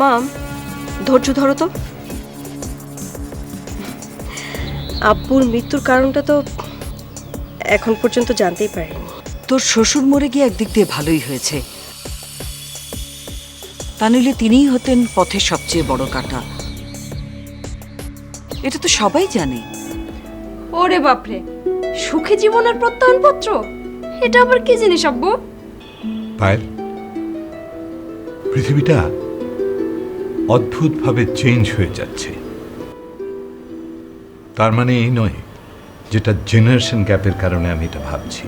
মাম ধৈর্য ধরো তো। আব্বুর মৃত্যুর কারণটা তো এখন পর্যন্ত জানতেই পারিনি। তোর শ্বশুর মরে গিয়ে একদিক দিয়ে ভালোই হয়েছে। তা নইলে তিনিই হতেন পথের সবচেয়ে বড় কাটা। এটা তো সবাই জানে। ওরে বাপরে সুখী জীবনের প্রত্যয়নপত্র? এটা আবার কি জিনিস আব্বু? পায়েল পৃথিবীটা অদ্ভুতভাবে চেঞ্জ হয়ে যাচ্ছে। তার মানে এই নয়, যেটা জেনারেশন গ্যাপের কারণে আমি এটা ভাবছি।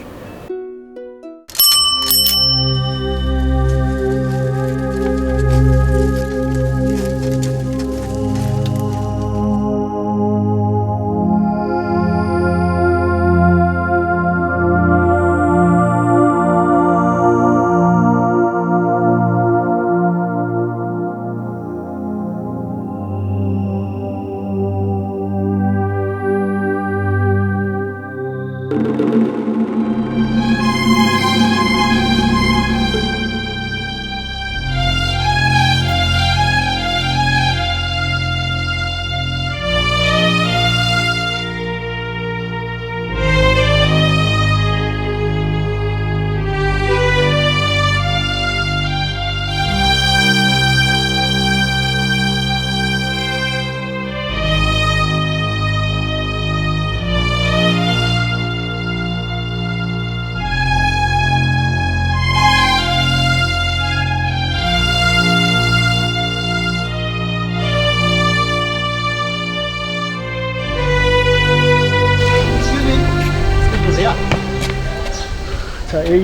এই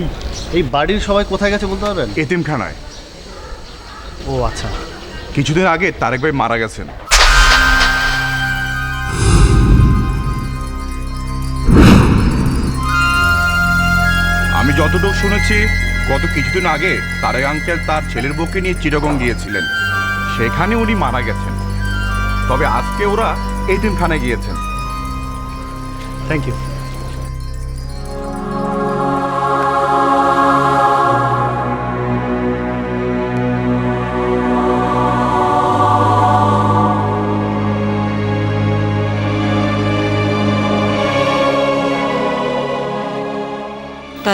এই বাড়ির সবাই কোথায় গেছে বলতে পারবেন? এতিমখানায়। ও আচ্ছা। কিছুদিন আগে তারেক ভাই মারা গেছেন। আমি যতটুকু শুনেছি গত কিছুদিন আগে তারেক আঙ্কেল তার ছেলের বউকে নিয়ে চিরগং গিয়েছিলেন। সেখানে উনি মারা গেছেন। তবে আজকে ওরা এতিমখানায় গিয়েছেন। থ্যাংক ইউ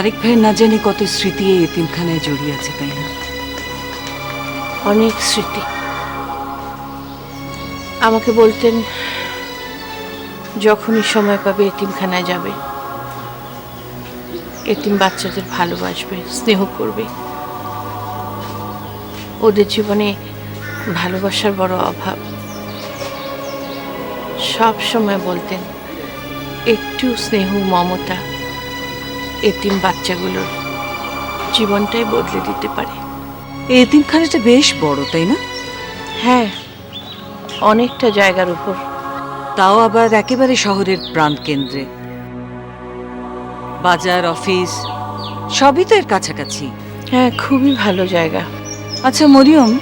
তারেক ভাইয়ের না জানি কত স্মৃতি এই এতিমখানায় জড়িয়ে আছে, তাই না? অনেক স্মৃতি। আমাকে বলতেন, যখনই সময় পাবে এতিমখানায় যাবে। এতিম বাচ্চাদের ভালোবাসবে, স্নেহ করবে। ওদের জীবনে ভালোবাসার বড় অভাব। সব সময় বলতেন, একটু স্নেহ, মমতা এতিম বাচ্চাগুলোর জীবনটাই বদলে দিতে পারে। এই এতিমখানাটা বেশ বড় তাই না? হ্যাঁ অনেকটা জায়গার উপর। তাও আবার একেবারে শহরের প্রাণকেন্দ্রে। বাজার অফিস সবই তো এর কাছাকাছি। হ্যাঁ খুবই ভালো জায়গা। আচ্ছা মরিয়ম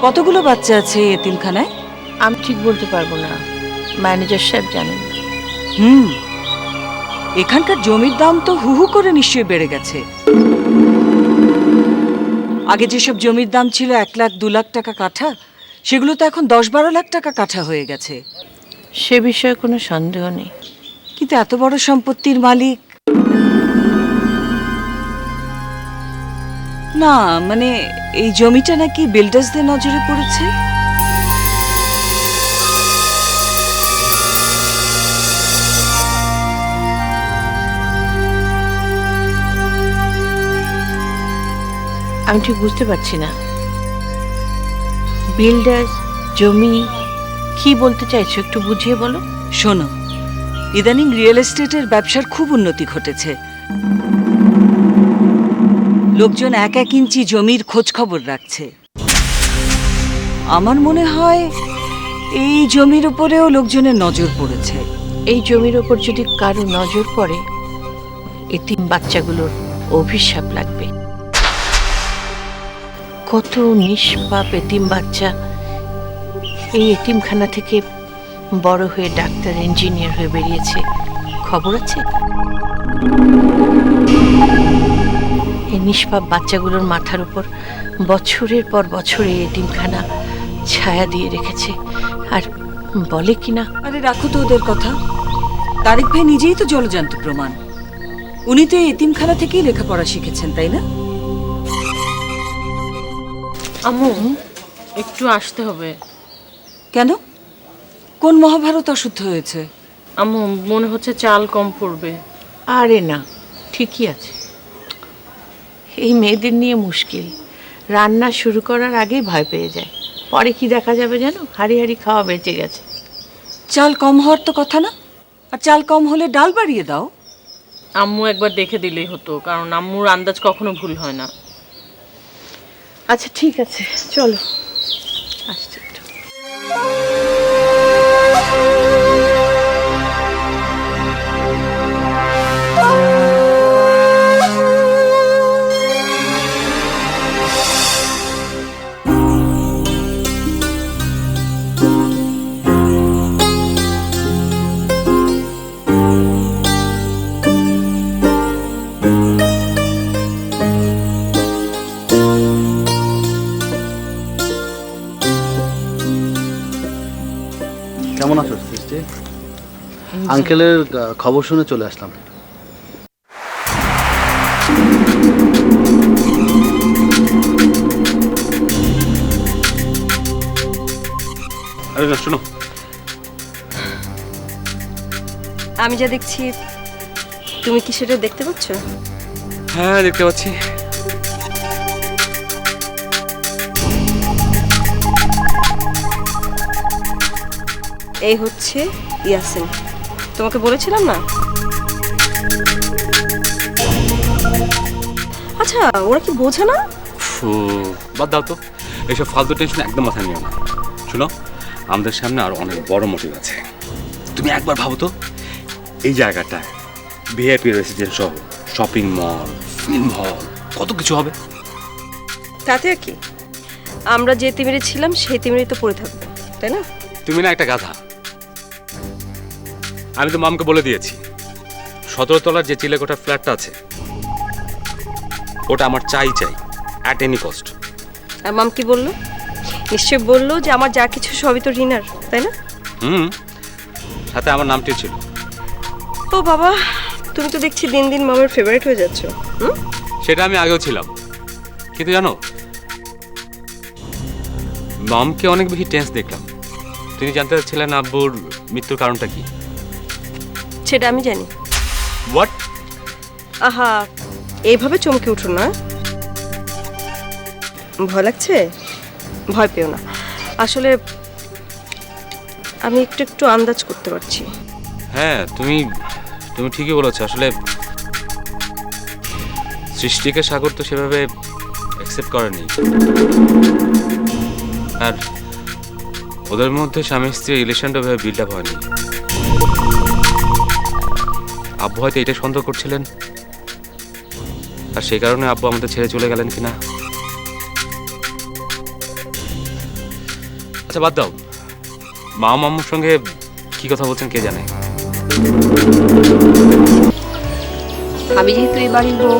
কতগুলো বাচ্চা আছে এই এতিমখানায়? আমি ঠিক বলতে পারব না। ম্যানেজার সাহেব জানেন। হুম। এখানকার জমির দাম তো হু হু করে নিশ্চয়ই বেড়ে গেছে। আগে যেসব জমির দাম ছিল এক লাখ দু লাখ টাকা কাঠা সেগুলো তো এখন দশ বারো লাখ টাকা কাঠা হয়ে গেছে। সে বিষয়ে কোনো সন্দেহ নেই। কিন্তু এত বড় সম্পত্তির মালিক? না মানে এই জমিটা নাকি বিল্ডার্সদের নজরে পড়েছে? আমি ঠিক বুঝতে পারছি না। বিল্ডার্স জমি কি বলতে চাইছো একটু বুঝিয়ে বলো? শোনো ইদানিং রিয়েল এস্টেটের ব্যবসার খুব উন্নতি ঘটেছে। লোকজন এক এক ইঞ্চি জমির খোঁজ খবর রাখছে। আমার মনে হয় এই জমির উপরেও লোকজনের নজর পড়েছে। এই জমির ওপর যদি কারও নজর পড়ে এতিম বাচ্চাগুলোর অভিশাপ লাগবে। কত নিষ্পাপ এতিম বাচ্চা। এই এতিমখানা থেকে বড় হয়ে ডাক্তার, ইঞ্জিনিয়ার হয়ে বেরিয়েছে। খবর আছে? এই নিষ্পাপ বাচ্চাগুলোর মাথার উপর বছরের পর বছর এই এতিমখানা ছায়া দিয়ে রেখেছে। আর বলে কিনা? আরে রাখো তো ওদের কথা। তারিক ভাই নিজেই তো জলজান্ত প্রমাণ। উনি তো এই এতিমখানা থেকেই লেখাপড়া শিখেছেন, তাই না? আম্মু একটু আসতে হবে। কেন? কোন মহাভারত অশুদ্ধ হয়েছে? আম্মু মনে হচ্ছে চাল কম পড়বে। আরে না ঠিকই আছে। এই মেয়েদের নিয়ে মুশকিল। রান্না শুরু করার আগেই ভয় পেয়ে যায়। পরে কি দেখা যাবে জানো? হাড়ি হাড়ি খাওয়া বেঁচে গেছে। চাল কম হওয়ার তো কথা না? আর চাল কম হলে ডাল বাড়িয়ে দাও। আম্মু একবার দেখে দিলেই হতো কারণ আম্মুর আন্দাজ কখনো ভুল হয় না। আচ্ছা ঠিক আছে। চলো। আসছি। একটু আঙ্কেলের খবর শুনে চলে আসলাম। আরে না শোনো। আমি যা দেখছি তুমি কি সেটা দেখতে পাচ্ছ? হ্যাঁ দেখতে পাচ্ছি। এই হচ্ছে ইয়াসিন। তোমাকে বলেছিলাম না? আচ্ছা ওরা কি বোঝে না? বাদ দাও তো। এইসব ফালতু টেনশন একদম মাথায় নিও না। শোনো আমাদের সামনে আর অনেক বড় মোটিভ আছে। তুমি একবার ভাবো তো এই জায়গাটা ভিআইপি রেসিডেন্ট সহ শপিং মল ফিল্ম হল কত কিছু হবে? তাতে আর কি? আমরা যে তিমিরে ছিলাম সেই তিমিরে তো পড়ে থাকব তাই না? তুমি না একটা গাধা। আমি তো মামকে বলে দিয়েছি। সতেরো তলার যে চিলেকোঠার ফ্ল্যাটটা আছে ওটা আমার চাই চাই অ্যাট এনি কস্ট আর মাম কি বলল? নিশ্চয় বলল যে আমার যা কিছু সবই তো রিনার তাই না? হুম সাথে আমার নামটিও ছিল। ও বাবা তুমি তো দেখছি দিন দিন মামের ফেভারিট হয়ে যাচ্ছ হুম? সেটা আমি আগেও ছিলাম। কিন্তু জানো মামকে অনেক বেশি টেন্স দেখলাম। তিনি জানতে চাচ্ছিলেন আব্বুর মৃত্যুর কারণটা কি? সেটা আমি জানি। হোয়াট আহা এইভাবে চমকে উঠো না। ভয় লাগছে? ভয় পেও না। আসলে আমি একটু একটু আন্দাজ করতে পারছি। হ্যাঁ তুমি তুমি ঠিকই বলেছ। আসলে সৃষ্টিকে সাগর তো সেভাবে অ্যাকসেপ্ট করেনি। আর ওদের মধ্যে স্বামী স্ত্রী রিলেশনটা ভাবে বিল্ড আপ হয়নি। আব্বু হয়তো এটা সন্দেহ করছিলেন। আর সেই কারণে আব্বু আমাদের ছেড়ে চলে গেলেন কিনা? আচ্ছা বাদ দাও। মা মাম্মুর সঙ্গে কি কথা বলছেন কে জানে? আমি যেহেতু এ বাড়ির বউ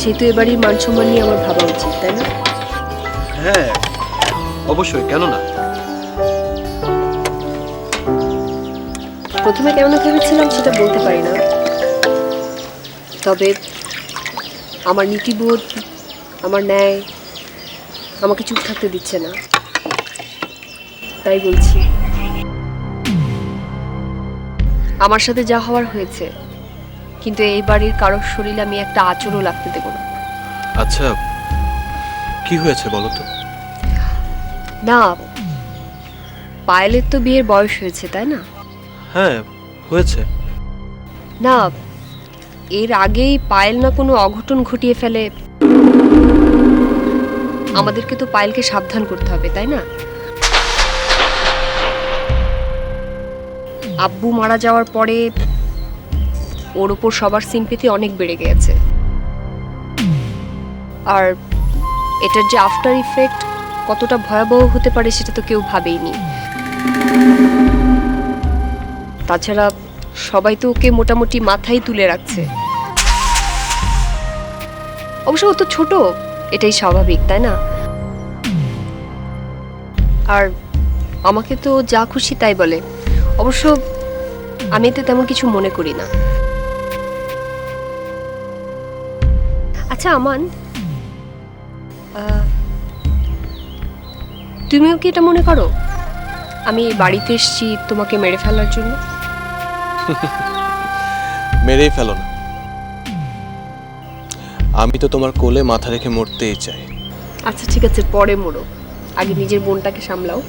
সেহেতু এ বাড়ির মান সম্মান নিয়ে আমার ভাবা উচিত তাই না? হ্যাঁ অবশ্যই কেন না প্রথমে কেমন ভেবেছিলাম সেটা বলতে পারি না। তবে আমার নীতিবোধ আমার ন্যায় আমাকে চুপ থাকতে দিচ্ছে না। তাই বলছি আমার সাথে যা হওয়ার হয়েছে কিন্তু এই বাড়ির কারোর শরীরে আমি একটা আচরও লাগতে দেবো না। আচ্ছা কি হয়েছে বলো তো? না পায়েলের তো বিয়ের বয়স হয়েছে তাই না? হ্যাঁ হয়েছে। না, এর আগেই পায়েল না কোনো অঘটন ঘটিয়ে ফেলে। আমাদেরকে তো পায়েলকে সাবধান করতে হবে, তাই না? আব্বু মারা যাওয়ার পরে ওর ওপর সবার সিম্পেথি অনেক বেড়ে গিয়েছে আর এটার যে আফটার ইফেক্ট কতটা ভয়াবহ হতে পারে সেটা তো কেউ ভাবেইনি তাছাড়া সবাই তো ওকে মোটামুটি মাথায় তুলে রাখছে। অবশ্য ও তো ছোট, এটাই স্বাভাবিক, তাই না? আর আমাকে তো যা খুশি তাই বলে। অবশ্য আমি এতে তেমন কিছু মনে করি না। আচ্ছা আমান তুমিও কি এটা মনে করো? আমি বাড়িতে এসেছি তোমাকে মেরে ফেলার জন্য। মেরেই ফেলো না। আমি তো তোমার কোলে মাথা রেখে মরতেই চাই। আচ্ছা ঠিক আছে পরে মোড়ো আগে নিজের বোনটাকে সামলাও।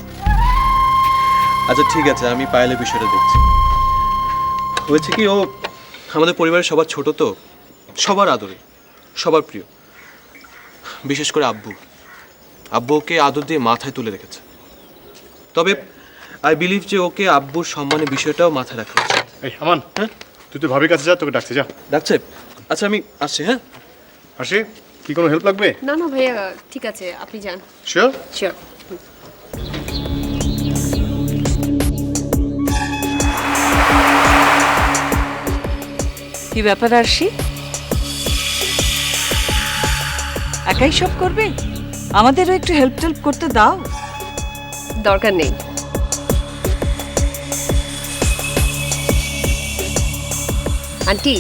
আচ্ছা ঠিক আছে আমি পায়েলের বিষয়টা দেখছি। হয়েছে কি ও আমাদের পরিবারের সবার ছোট তো সবার আদরে সবার প্রিয়। বিশেষ করে আব্বু। আব্বু ওকে আদর দিয়ে মাথায় তুলে রেখেছে। তবে আই বিলিভ যে ওকে আব্বুর সম্মানের বিষয়টাও মাথায় রাখা এই আমান হ্যাঁ? তুই তো ভাবির কাছে যা তোকে ডাকছে যা। ডাকছে? আচ্ছা আমি আসছি হ্যাঁ? আসি? কি কোনো হেল্প লাগবে? না না ভাইয়া ঠিক আছে আপনি যান। শিওর শিওর কি ব্যাপার আরশি? একাই সব করবে? আমাদেরও একটু হেল্প টেল্প করতে দাও। দরকার নেই। আন্টি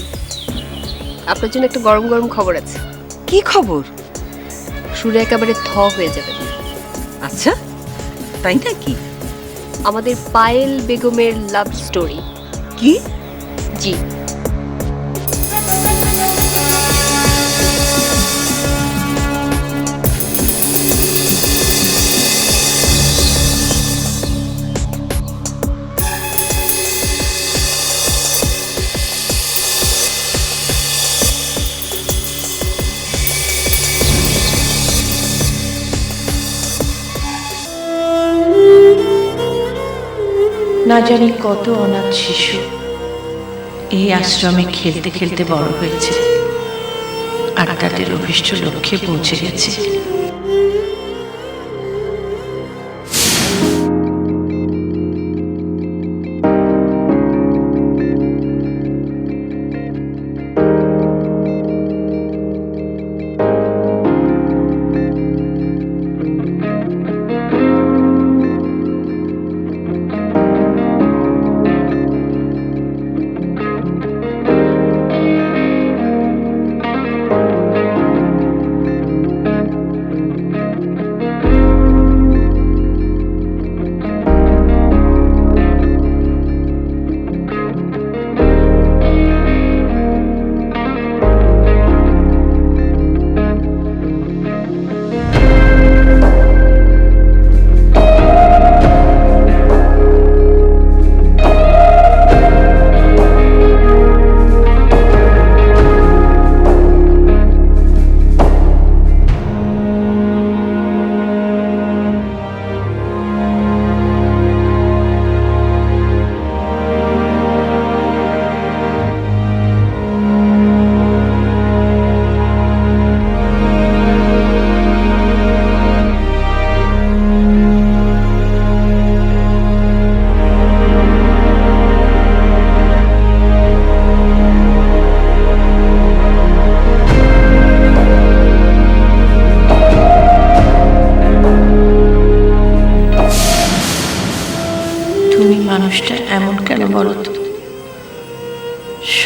আপনার জন্য একটা গরম গরম খবর আছে। কি খবর? সুরে একেবারে থ হয়ে যাবে। আচ্ছা তাই নাকি? আমাদের পায়েল বেগমের লাভ স্টোরি কি? জি। না জানি কত অনাথ শিশু এই আশ্রমে খেলতে খেলতে বড় হয়েছে। আর তাদের অভিষ্ট লক্ষ্যে পৌঁছে গেছে।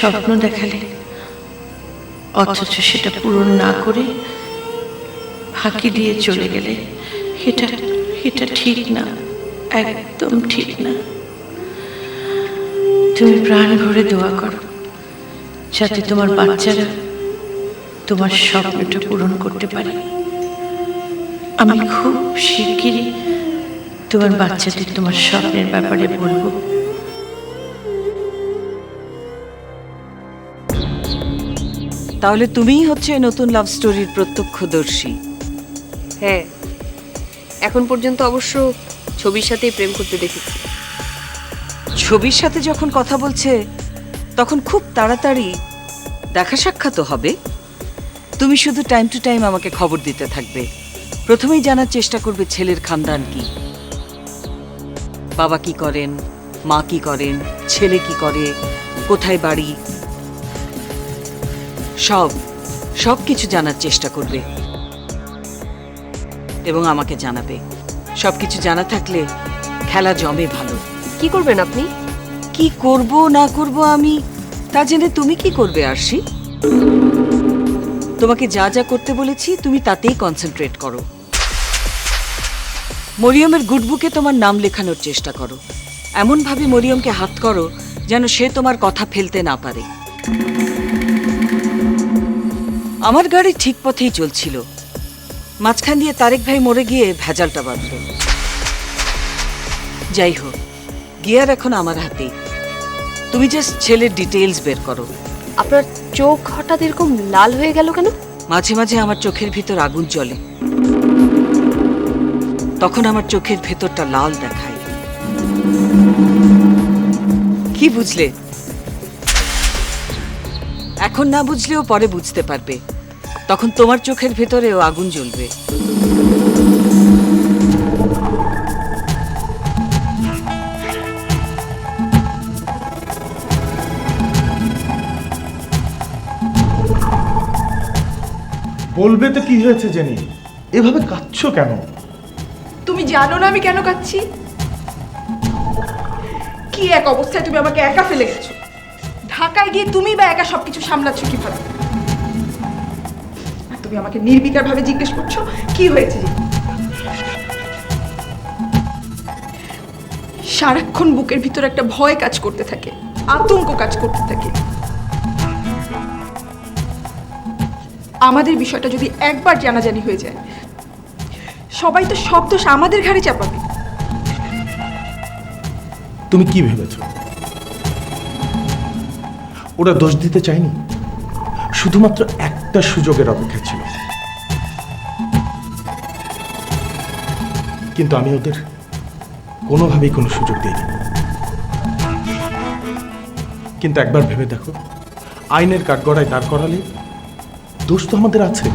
স্বপ্ন দেখালে। অথচ সেটা পূরণ না করে ফাঁকি দিয়ে চলে গেলে এটা এটা ঠিক না, একদম ঠিক না। তুমি প্রাণ ভরে দোয়া করো, যাতে তোমার বাচ্চারা তোমার স্বপ্নটা পূরণ করতে পারে। আমি খুব শিগগিরই তোমার বাচ্চাদের তোমার স্বপ্নের ব্যাপারে বলব। তাহলে তুমিই হচ্ছে নতুন লাভ স্টোরির প্রত্যক্ষদর্শী। হ্যাঁ এখন পর্যন্ত অবশ্য ছবির সাথেই প্রেম করতে দেখেছি। ছবির সাথে যখন কথা বলছে তখন খুব তাড়াতাড়ি দেখা সাক্ষাৎও হবে। তুমি শুধু টাইম টু টাইম আমাকে খবর দিতে থাকবে। প্রথমেই জানার চেষ্টা করবে ছেলের খানদান কি। বাবা কি করেন মা কি করেন ছেলে কি করে কোথায় বাড়ি সব সব কিছু জানার চেষ্টা করবে। এবং আমাকে জানাবে। সব কিছু জানা থাকলে খেলা জমে ভালো। কি করবেন আপনি? কি করব না করব আমি? তা জেনে তুমি কি করবে আরশি? তোমাকে যা যা করতে বলেছি তুমি তাতেই কনসেন্ট্রেট করো। মরিয়মের গুডবুকে তোমার নাম লেখানোর চেষ্টা করো। এমনভাবে মরিয়মকে হাত করো যেন সে তোমার কথা ফেলতে না পারে। আমার গাড়ি ঠিক পথেই চলছিল। মাঝখান দিয়ে তারেক ভাই মরে গিয়ে ভেজালটা বাঁধল। যাই হোক গিয়ার এখন আমার হাতে। তুমি জাস্ট ছেলের ডিটেলস বের করো। আপনার চোখ হঠাৎ এরকম লাল হয়ে গেল কেন? মাঝে মাঝে আমার চোখের ভিতর আগুন জ্বলে। তখন আমার চোখের ভেতরটা লাল দেখায়। কি বুঝলে? এখন না বুঝলেও পরে বুঝতে পারবে। তখন তোমার চোখের ভেতরেও আগুন জ্বলবে। বলবে তো কি হয়েছে জেনি? এভাবে কাঁদছো কেন? তুমি জানো না আমি কেন কাচ্ছি কি এক অবস্থায় তুমি আমাকে একা ফেলে গেছো? ঢাকায় গিয়ে তুমি বা একা সবকিছু সামলাচ্ছ কীভাবে? আর তুমি আমাকে নির্বিকার ভাবে জিজ্ঞেস করছ, কি হয়েছে সারাক্ষণ বুকের ভিতর একটা ভয় কাজ করতে থাকে, আতঙ্ক কাজ করতে থাকে। আমাদের বিষয়টা যদি একবার জানাজানি হয়ে যায়, সবাই তো সব দোষ আমাদের ঘাড়ে চাপাবে। তুমি কি ভেবেছ? ওরা দোষ দিতে চায়নি। শুধুমাত্র একটা সুযোগের অপেক্ষা ছিল। কিন্তু আমি ওদের কোনোভাবেই কোনো সুযোগ দিইনি। কিন্তু একবার ভেবে দেখো, আইনের কাঠগড়ায় দাঁড় করালে দোষ তো আমাদের আছে।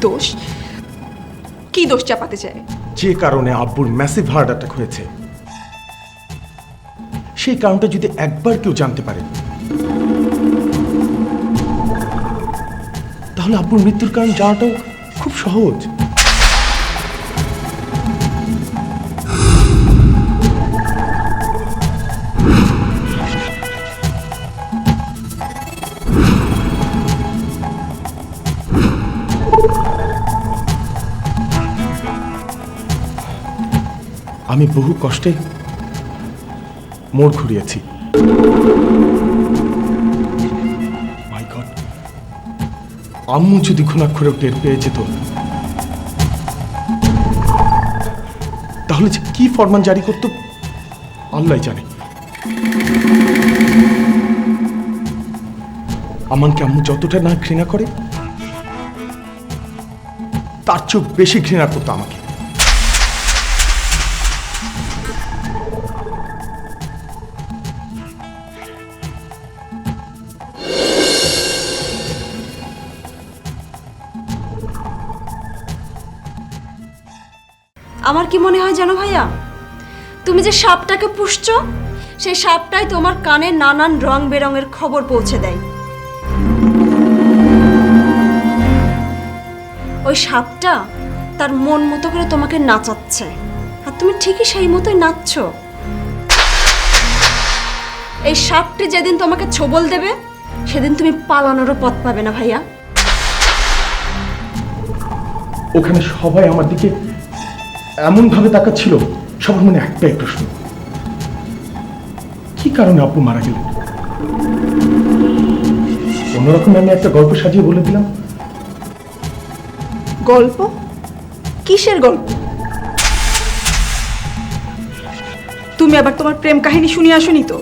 দোষ? কি দোষ চাপাতে চায়? যে কারণে আব্বুর ম্যাসিভ হার্ট অ্যাটাক হয়েছে। সেই কারণটা যদি একবার কেউ জানতে পারে, তাহলে আব্বুর মৃত্যুর কারণ জানাটাও খুব সহজ। আমি বহু কষ্টে মোড় ঘুরিয়েছি। আম্মু যদি ঘুণাক্ষরেও টের পেয়ে যেত, তাহলে যে কি ফরমান জারি করতো, আল্লাহ জানে। আমানকে আম্মু যতটা না ঘৃণা করে, তার চেয়েও বেশি ঘৃণা করতো আমাকে। আমার কি মনে হয় জানো ভাইয়া? তুমি যে সাপটাকে পুষছো, সেই সাপটাই তোমার কানে নানান রং বেরঙের খবর পৌঁছে দেয়। ওই সাপটা তার মন মতো করে তোমাকে নাচাচ্ছে। তুমি ঠিকই সেই মতোই নাচছো। এই সাপটি যেদিন তোমাকে ছোবল দেবে সেদিন তুমি পালানোরও পথ পাবে না ভাইয়া। ওখানে সবাই আমার দিকে এমন ভাবে তাকাচ্ছিল সবার মনে একটাই প্রশ্ন। কি কারণে আপু মারা গেলেন? কোনোরকম আমি একটা গল্প সাজিয়ে বলে দিলাম। গল্প? কিসের গল্প? তুমি আবার তোমার প্রেম কাহিনী শুনিয়ে আসনি তো?